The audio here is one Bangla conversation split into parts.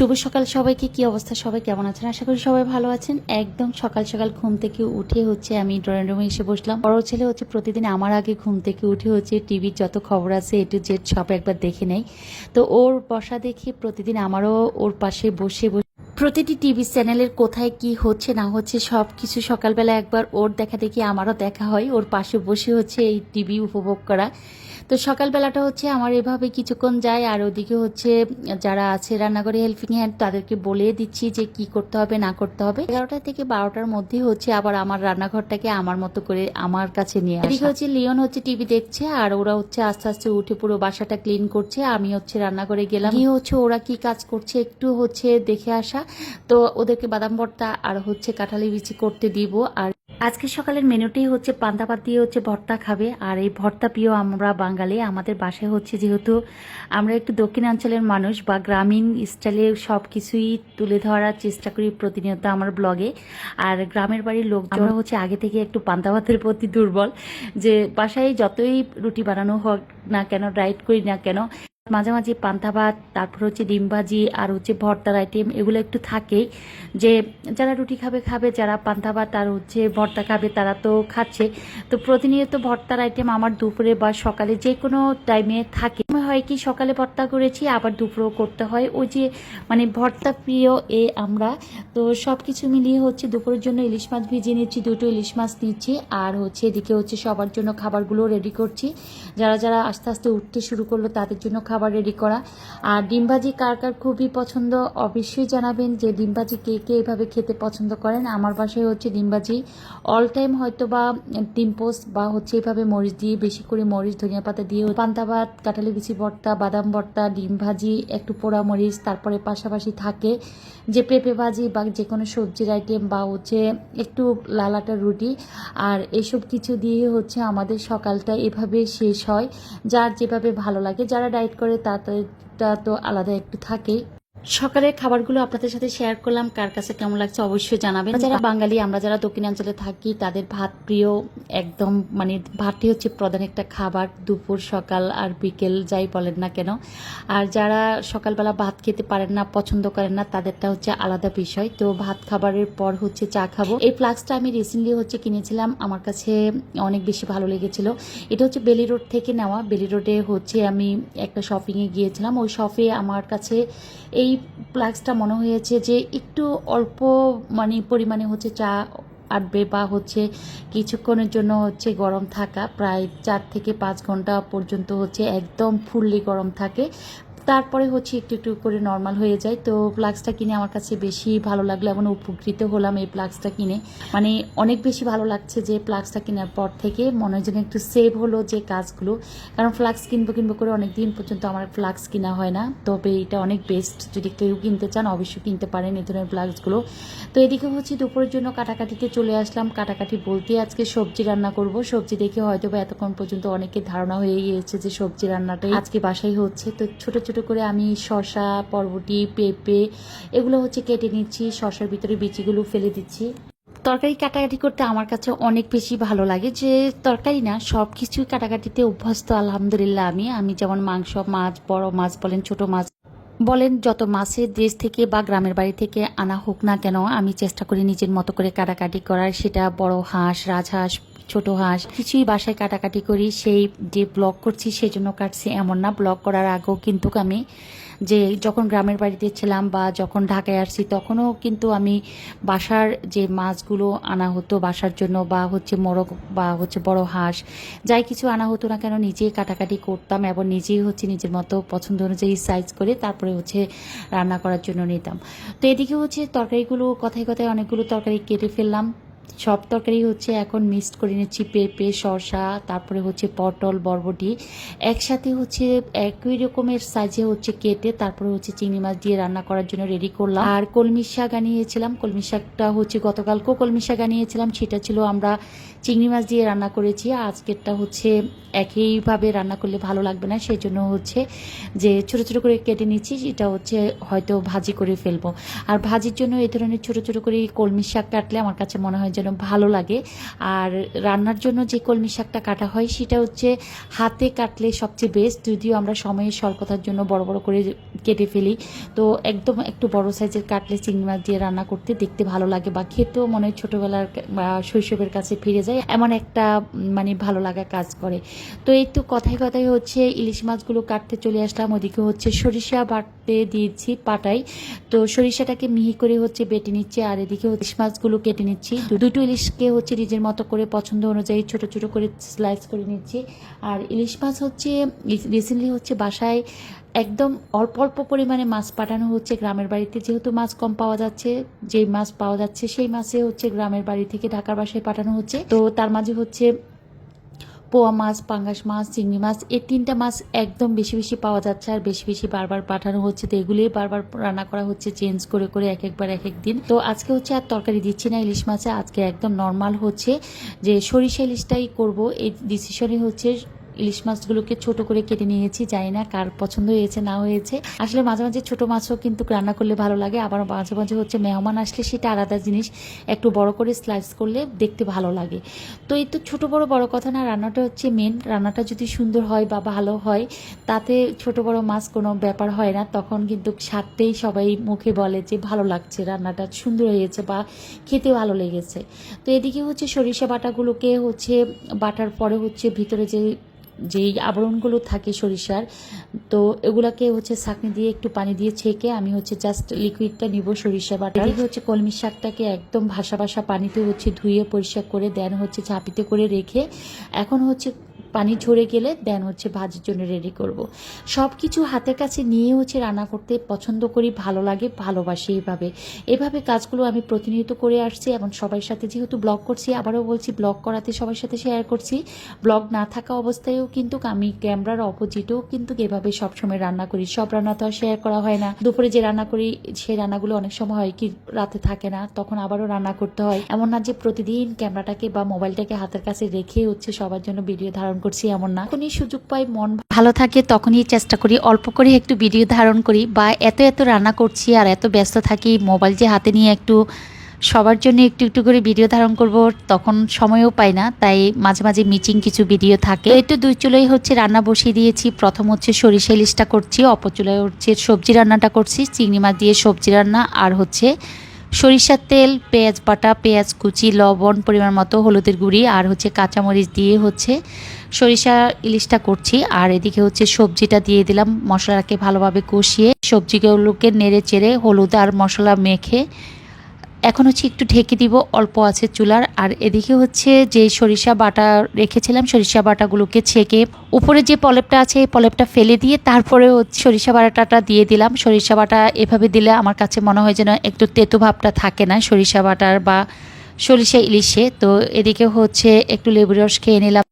শুভ সকাল সবাইকে, কি অবস্থা? সবাই কেমন আছেন? আশা করি সবাই ভালো আছেন। একদম সকাল সকাল ঘুম থেকে উঠে হচ্ছে আমি ড্রয়িং রুমে এসে বসলাম। বড় ছেলে হচ্ছে প্রতিদিন আমার আগে ঘুম থেকে উঠে হচ্ছে টিভির যত খবর আছে এ টু জেড সব একবার দেখে নেয়। তো ওর বসা দেখি প্রতিদিন আমারও ওর পাশে বসে বসে প্রতিটি টিভি চ্যানেলের কোথায় কি হচ্ছে, না হচ্ছে সব কিছু সকালবেলা একবার ওর দেখা দেখি আমারও দেখা হয়। ওর পাশে বসে হচ্ছে এই টিভি উপভোগ করা। তো সকালবেলাটা হচ্ছে আমার এভাবে কিছুক্ষণ যায়, আর ওদিকে হচ্ছে যারা আছে রান্নাঘরে হেল্পিং হ্যান্ড তাদেরকে বলে দিচ্ছি যে কি করতে হবে, না করতে হবে। এগারোটা থেকে বারোটার মধ্যে হচ্ছে আবার আমার রান্নাঘরটাকে আমার মতো করে আমার কাছে নিয়ে। এদিকে হচ্ছে লিওন হচ্ছে টিভি দেখছে, আর ওরা হচ্ছে আস্তে আস্তে উঠে পুরো বাসাটা ক্লিন করছে। আমি হচ্ছে রান্নাঘরে গেলাম। গিয়ে হচ্ছে ওরা কি কাজ করছে একটু হচ্ছে দেখে আসা। তো ওদেরকে বাদাম ভর্তা আর হচ্ছে কাঁঠালি বিচি করতে দিব। আর আজকে সকালের মেনুটি হচ্ছে পান্তা ভাত দিয়ে হচ্ছে ভর্তা খাবে। আর এই ভর্তা প্রিয় আমরা বাঙালি, আমাদের বাসায় হচ্ছে যেহেতু আমরা একটু দক্ষিণাঞ্চলের মানুষ বা গ্রামীণ স্টাইলে সব কিছুই তুলে ধরার চেষ্টা করি প্রতিনিয়ত আমার ব্লগে। আর গ্রামের বাড়ির লোকজন হচ্ছে আগে থেকে একটু পান্তা ভাতের প্রতি দুর্বল যে বাসায় যতই রুটি বানানো হোক না কেন রাইট করি না কেন মাঝে মাঝে পান্তা ভাত তারপর হচ্ছে ডিম ভাজি আর হচ্ছে ভর্তার আইটেম এগুলো একটু থাকেই। যে যারা রুটি খাবে খাবে, যারা পান্তা ভাত আর হচ্ছে ভর্তা খাবে তারা তো খাচ্ছে। তো প্রতিনিয়ত ভর্তার আইটেম আমার দুপুরে বা সকালে যে কোনো টাইমে থাকে। হয় কি সকালে ভর্তা করেছি, আবার দুপুরেও করতে হয়। ওই যে মানে ভর্তা প্রিয় এ আমরা। তো সব কিছু মিলিয়ে হচ্ছে দুপুরের জন্য ইলিশ মাছ ভিজিয়ে নিচ্ছি, দুটো ইলিশ মাছ নিচ্ছি। আর হচ্ছে এদিকে হচ্ছে সবার জন্য খাবারগুলো রেডি করছি। যারা যারা আস্তে আস্তে উঠতে শুরু করল তাদের জন্য খাবার রেডি করা। আর ডিম ভাজি কার কার খুবই পছন্দ, অবশ্যই জানাবেন যে ডিম ভাজি কে কে এভাবে খেতে পছন্দ করেন। আমার বাসায় হচ্ছে ডিম ভাজি অল টাইম হয়তো বা ডিম পোস্ট বা হচ্ছে এভাবে মরিচ দিয়ে, বেশি করে মরিচ, ধনিয়া পাতা দিয়ে, পান্তা ভাত কাঁঠালি বিচি ভর্তা, বাদাম ভর্তা ডিম ভাজি একটু পোড়া মরিচ, তারপরে পাশাপাশি থাকে যে পেঁপে ভাজি বা যে কোনো সবজির আইটেম বা হচ্ছে একটু লালাটা রুটি, আর এসব কিছু দিয়ে হচ্ছে আমাদের সকালটা এভাবে শেষ হয়। যার যেভাবে ভালো লাগে, যারা ডায়েট করে তাদেরটা তো আলাদা একটু থাকেই সকালের খাবারগুলো আপনাদের সাথে শেয়ার করলাম, কার কাছে কেমন লাগছে অবশ্যই জানাবেন। যারা বাঙালি, আমরা যারা দক্ষিণাঞ্চলে থাকি, তাদের ভাত প্রিয় একদম মানে ভাতটি হচ্ছে প্রধান একটা খাবার। দুপুর, সকাল আর বিকেল যাই বলেন না কেন। আর যারা সকালবেলা ভাত খেতে পারেন না, পছন্দ করেন না, তাদেরটা হচ্ছে আলাদা বিষয়। তো ভাত খাবারের পর হচ্ছে চা খাব। এই ফ্লাক্সটা আমি রিসেন্টলি হচ্ছে কিনেছিলাম, আমার কাছে অনেক বেশি ভালো লেগেছিল। এটা হচ্ছে বেলি রোড থেকে নেওয়া। বেলি রোডে হচ্ছে আমি একটা শপিংয়ে গিয়েছিলাম। ওই শপে আমার কাছে এই ফ্লাক্সটা মনে হয়েছে যে একটু অল্প মানে পরিমাণে হচ্ছে চা আটবে বা হচ্ছে কিছুক্ষণের জন্য হচ্ছে গরম থাকা, প্রায় চার থেকে পাঁচ ঘণ্টা পর্যন্ত হচ্ছে একদম ফুললি গরম থাকে। তারপরে হচ্ছে একটু একটু করে নর্মাল হয়ে যায়। তো ফ্লাক্সটা কিনে আমার কাছে বেশি ভালো লাগল এবং উপকৃত হলাম এই ফ্লাক্সটা কিনে। মানে অনেক বেশি ভালো লাগছে যে ফ্লাক্সটা কেনার পর থেকে। মনে হয় যেন একটু সেভ হলো যে কাজগুলো। কারণ ফ্লাক্স কিনবো কিনবো করে অনেক দিন পর্যন্ত আমার ফ্লাক্স কিনা হয় না। তবে এটা অনেক বেস্ট যদি কেউ কিনতে চান, অবশ্যই কিনতে পারেন এই ধরনের ফ্লাক্সগুলো তো এদিকে হচ্ছে দুপুরের জন্য কাটাকাটিতে চলে আসলাম। কাটাকাটি বলতে আজকে সবজি রান্না করব। সবজি দেখে হয়তো বা এতক্ষণ পর্যন্ত অনেকের ধারণা হয়ে গিয়েছে যে সবজি রান্নাটাই আজকে বাসায় হচ্ছে। তো ছোট ছোট করে আমি শসা, পরবটি, পেঁপে এগুলো হচ্ছে কেটে নিচ্ছি, শসার ভিতরে বিচিগুলো ফেলে দিচ্ছি। তরকারি কাটাকাটি করতে আমার কাছে অনেক বেশি ভালো লাগে যে তরকারি না সব কিছুই কাটাকাটিতে অভ্যস্ত, আলহামদুলিল্লাহ আমি। আমি যেমন মাংস, মাছ, বড় মাছ বলেন, ছোট মাছ বলেন, যত মাছের দেশ থেকে বা গ্রামের বাড়ি থেকে আনা হোক না কেন, আমি চেষ্টা করি নিজের মতো করে কাটাকাটি করার। সেটা বড় হাঁস, রাজহাঁস ছোট হাঁস, কিছুই বাসায় কাটাকাটি করি, সেই যে ব্লগ করছি সেজন্য কাটছি, এমন না। ব্লগ করার আগেও কিন্তু আমি যে যখন গ্রামের বাড়িতে ছিলাম বা যখন ঢাকায় আসছি, তখনও কিন্তু আমি বাসার যে মাছগুলো আনা হতো বাসার জন্য বা হচ্ছে মোরগ বা হচ্ছে বড় হাঁস, যাই কিছু আনা হতো না কেন নিজেই কাটাকাটি করতাম এবং নিজেই হচ্ছে নিজের মতো পছন্দ অনুযায়ী সাইজ করে তারপরে হচ্ছে রান্না করার জন্য নিতাম। তো এদিকে হচ্ছে তরকারিগুলো, কথায় কথায় অনেকগুলো তরকারি কেটে ফেললাম। সব তরকারি হচ্ছে এখন মিক্সড করে নিচ্ছি পেঁপে শসা তারপরে হচ্ছে পটল, বরবটি। একসাথে হচ্ছে একই রকমের সাইজে হচ্ছে কেটে তারপরে হচ্ছে চিংড়ি মাছ দিয়ে রান্না করার জন্য রেডি করলাম। আর কলমি শাক আনিয়েছিলাম। কলমি শাকটা হচ্ছে গতকালকেও কলমি শাক আনিয়েছিলাম। সেটা ছিল আমরা চিংড়ি মাছ দিয়ে রান্না করেছি। আজকেরটা হচ্ছে একইভাবে রান্না করলে ভালো লাগবে না। সেই জন্য হচ্ছে যে ছোট ছোট করে কেটে নিচ্ছি এটা হচ্ছে হয়তো ভাজি করে ফেলব। আর ভাজির জন্য এই ধরনের ছোট ছোট করে কলমি শাক কাটলে আমার কাছে মনে হয় যেন ভালো লাগে। আর রান্নার জন্য যে কলমি শাকটা কাটা হয়, সেটা হচ্ছে হাতে কাটলে সবচেয়ে বেস্ট যদিও আমরা সময়ের স্বল্পতার জন্য বড় বড় করে কেটে ফেলি। তো একদম একটু বড় সাইজের কাটলে চিংড়ি মাছ দিয়ে রান্না করতে দেখতে ভালো লাগে বা খেতেও মনে হয় ছোটোবেলার শৈশবের কাছে ফিরে যায়। এমন একটা মানে ভালো লাগা কাজ করে। তো এই তো কথায় কথায় হচ্ছে ইলিশ মাছগুলো কাটতে চলে আসলাম। ওদিকে হচ্ছে সরিষা বাটতে দিয়েছি পাটাই তো সরিষাটাকে মিহি করে হচ্ছে বেটে নিচ্ছে, আর এদিকে ইলিশ মাছগুলো কেটে নিচ্ছি। দুটো ইলিশকে হচ্ছে নিজের মতো করে পছন্দ অনুযায়ী ছোট ছোট করে স্লাইস করে নিচ্ছি। আর ইলিশ মাছ হচ্ছে রিসেন্টলি হচ্ছে বাসায় একদম অল্প অল্প পরিমাণে মাছ পাঠানো হচ্ছে গ্রামের বাড়িতে। যেহেতু মাছ কম পাওয়া যাচ্ছে, যেই মাছ পাওয়া যাচ্ছে সেই মাছে হচ্ছে গ্রামের বাড়ি থেকে ঢাকার বাসায় পাঠানো হচ্ছে। তো তার মাঝে হচ্ছে পোয়া মাছ, পাঙ্গাস মাছ, চিংড়ি মাছ এই তিনটা মাছ একদম বেশি বেশি পাওয়া যাচ্ছে আর বেশি বেশি বারবার পাঠানো হচ্ছে তো এগুলোই বারবার রান্না করা হচ্ছে চেঞ্জ করে করে এক একবার এক এক দিন। তো আজকে হচ্ছে আর তরকারি দিচ্ছি না ইলিশ মাছে, আজকে একদম নর্মাল হচ্ছে যে সরিষা ইলিশটাই করব। এই ডিসিশনই হচ্ছে ইলিশ মাছগুলোকে ছোট করে কেটে নিয়েছি, জানি না কার পছন্দ হয়েছে, না হয়েছে। আসলে মাঝে মাঝে ছোট মাছও কিন্তু রান্না করলে ভালো লাগে, আবার মাঝে মাঝে হচ্ছে মেহমান আসলে সেটা আলাদা জিনিস। একটু বড় করে স্লাইস করলে দেখতে ভালো লাগে। তো এই তো ছোট বড় বড় কথা না, রান্নাটা হচ্ছে মেন রান্নাটা যদি সুন্দর হয় বা ভালো হয়, তাতে ছোট বড় মাছ কোনো ব্যাপার হয় না। তখন কিন্তু স্বাদতেই সবাই মুখে বলে যে ভালো লাগছে, রান্নাটা সুন্দর হয়েছে বা খেতে ভালো লেগেছে। তো এদিকে হচ্ছে সরিষা বাটাগুলোকে হচ্ছে বাটার পরে হচ্ছে ভিতরে যে যেই আবরণগুলো থাকে সরিষার তো এগুলাকে হচ্ছে ছাঁকনি দিয়ে একটু পানি দিয়ে ছেঁকে আমি হচ্ছে জাস্ট লিকুইডটা নিব সরিষা বাটা এদিকে হচ্ছে কলমি শাকটাকে একদম ভাসা ভাসা পানিতে হচ্ছে ধুয়ে পরিষ্কার করে দেন হচ্ছে ঝাঁপিতে করে রেখে। এখন হচ্ছে পানি ঝরে গেলে দেন হচ্ছে ভাজির জন্য রেডি করব। সব কিছু হাতের কাছে নিয়ে হচ্ছে রান্না করতে পছন্দ করি, ভালো লাগে, ভালোবাসি এইভাবে। এভাবে কাজগুলো আমি প্রতিনিয়ত করে আসছি এবং সবার সাথে যেহেতু ব্লগ করছি, আবারও বলছি ব্লগ করাতে সবার সাথে শেয়ার করছি। ব্লগ না থাকা অবস্থায়ও কিন্তু আমি ক্যামেরার অপোজিটেও কিন্তু এভাবে সবসময় রান্না করি। সব রান্না তো আর শেয়ার করা হয় না। দুপুরে যে রান্না করি সেই রান্নাগুলো অনেক সময় হয় কি রাতে থাকে না, তখন আবারও রান্না করতে হয়। এমন না যে প্রতিদিন ক্যামেরাটাকে বা মোবাইলটাকে হাতের কাছে রেখে হচ্ছে সবার জন্য ভিডিও ধারণ করছি এমন না। যখনই সুযোগ পাই মন ভালো থাকে, তখনই চেষ্টা করি অল্প করে একটু ভিডিও ধারণ করি বা এত এত রান্না করছি আর এত ব্যস্ত থাকি মোবাইল যে হাতে নিয়ে একটু সবার জন্য একটু একটু করে ভিডিও ধারণ করব, তখন সময়ও পাই না। তাই মাঝে মাঝে মিচিং কিছু ভিডিও থাকে। তো দুই চুলোই হচ্ছে রান্না বসিয়ে দিয়েছি। প্রথম হচ্ছে সরিষা ইলিশটা করছি, অপর চুলোয় হচ্ছে সবজি রান্নাটা করছি, চিংড়ি মাছ দিয়ে সবজি রান্না। আর হচ্ছে সরিষার তেল, পেঁয়াজ বাটা, পেঁয়াজ কুচি, লবণ, পরিমাণ মতো হলুদের গুঁড়ি, আর হচ্ছে কাঁচামরিচ দিয়ে হচ্ছে সরিষা ইলিশটা করছি, আর এদিকে হচ্ছে সবজিটা দিয়ে দিলাম। মশলাটাকে ভালোভাবে কষিয়ে সবজিগুলোকে নেড়ে চেড়ে হলুদ আর মশলা মেখে এখন হচ্ছে একটু ঢেকে দিব, অল্প আছে চুলার। আর এদিকে হচ্ছে যে সরিষা বাটা রেখেছিলাম, সরিষা বাটাগুলোকে ছেঁকে উপরে যে পলেপটা আছে এই পলেপটা ফেলে দিয়ে তারপরে হচ্ছে সরিষা বাটাটা দিয়ে দিলাম। সরিষা বাটা এভাবে দিলে আমার কাছে মনে হয় যেন একটু তেতো ভাবটা থাকে না সরিষা বাটার বা সরিষা ইলিশে। তো এদিকে হচ্ছে একটু লেবু রস খেয়ে নিলাম।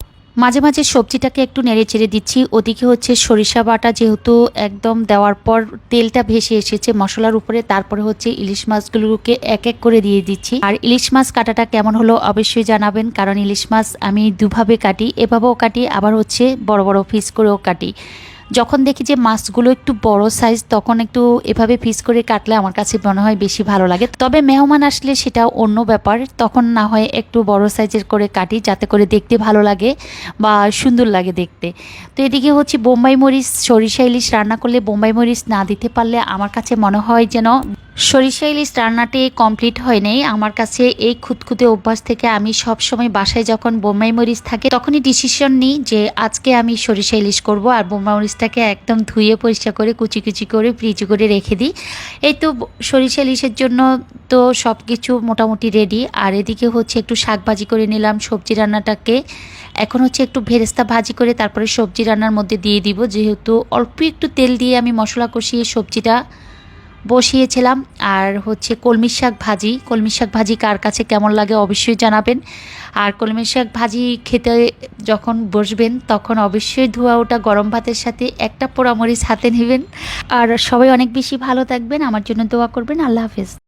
মাঝে মাঝে সবজিটাকে একটু নেড়ে চেড়ে দিচ্ছি। ওদিকে হচ্ছে সরিষা বাটা যেহেতু একদম দেওয়ার পর তেলটা ভেসে এসেছে মশলার উপরে, তারপরে হচ্ছে ইলিশ মাছগুলোকে এক এক করে দিয়ে দিচ্ছি। আর ইলিশ মাছ কাটাটা কেমন হলো অবশ্যই জানাবেন, কারণ ইলিশ মাছ আমি দুভাবে কাটি, এভাবেও কাটি, আবার হচ্ছে বড় বড় পিস করেও কাটি। যখন দেখি যে মাছগুলো একটু বড় সাইজ তখন একটু এভাবে পিস করে কাটলে আমার কাছে মনে হয় বেশি ভালো লাগে। তবে মেহমান আসলে সেটা অন্য ব্যাপার। তখন না হয় একটু বড় সাইজের করে কাটি, যাতে করে দেখতে ভালো লাগে বা সুন্দর লাগে দেখতে। তো এদিকে হচ্ছে বোম্বাই মরিচ, সরিষা ইলিশ রান্না করলে বোম্বাই মরিচ না দিতে পারলে আমার কাছে মনে হয় যেন সরিষা ইলিশ রান্নাটি কমপ্লিট হয় নাই। আমার কাছে এই খুঁতখুঁতে অভ্যাস থেকে আমি সব সময় বাসায় যখন বোম্বাই মরিচ থাকে, তখনই ডিসিশন নিই যে আজকে আমি সরিষা ইলিশ করব আর বোম্বাই মরিচটাকে একদম ধুয়ে পরিষ্কার করে, কুচি কুচি করে ফ্রিজ করে রেখে দিই। এই তো সরিষা ইলিশের জন্য তো সব কিছু মোটামুটি রেডি আর এদিকে হচ্ছে একটু শাক ভাজি করে নিলাম, সবজি রান্নাটাকে। এখন হচ্ছে একটু ভেরেস্তা ভাজি করে তারপরে সবজি রান্নার মধ্যে দিয়ে দিব। যেহেতু অল্প একটু তেল দিয়ে আমি মশলা কষিয়ে সবজিটা বসিয়েছিলাম। আর হচ্ছে কলমির শাক ভাজি কলমির শাক ভাজি কার কাছে কেমন লাগে অবশ্যই জানাবেন। আর কলমির শাক ভাজি খেতে যখন বসবেন, তখন অবশ্যই ধোয়া ওটা গরম ভাতের সাথে একটা পোড়ামরিচ হাতে নেবেন। আর সবাই অনেক বেশি ভালো থাকবেন। আমার জন্য দোয়া করবেন। আল্লাহ হাফেজ।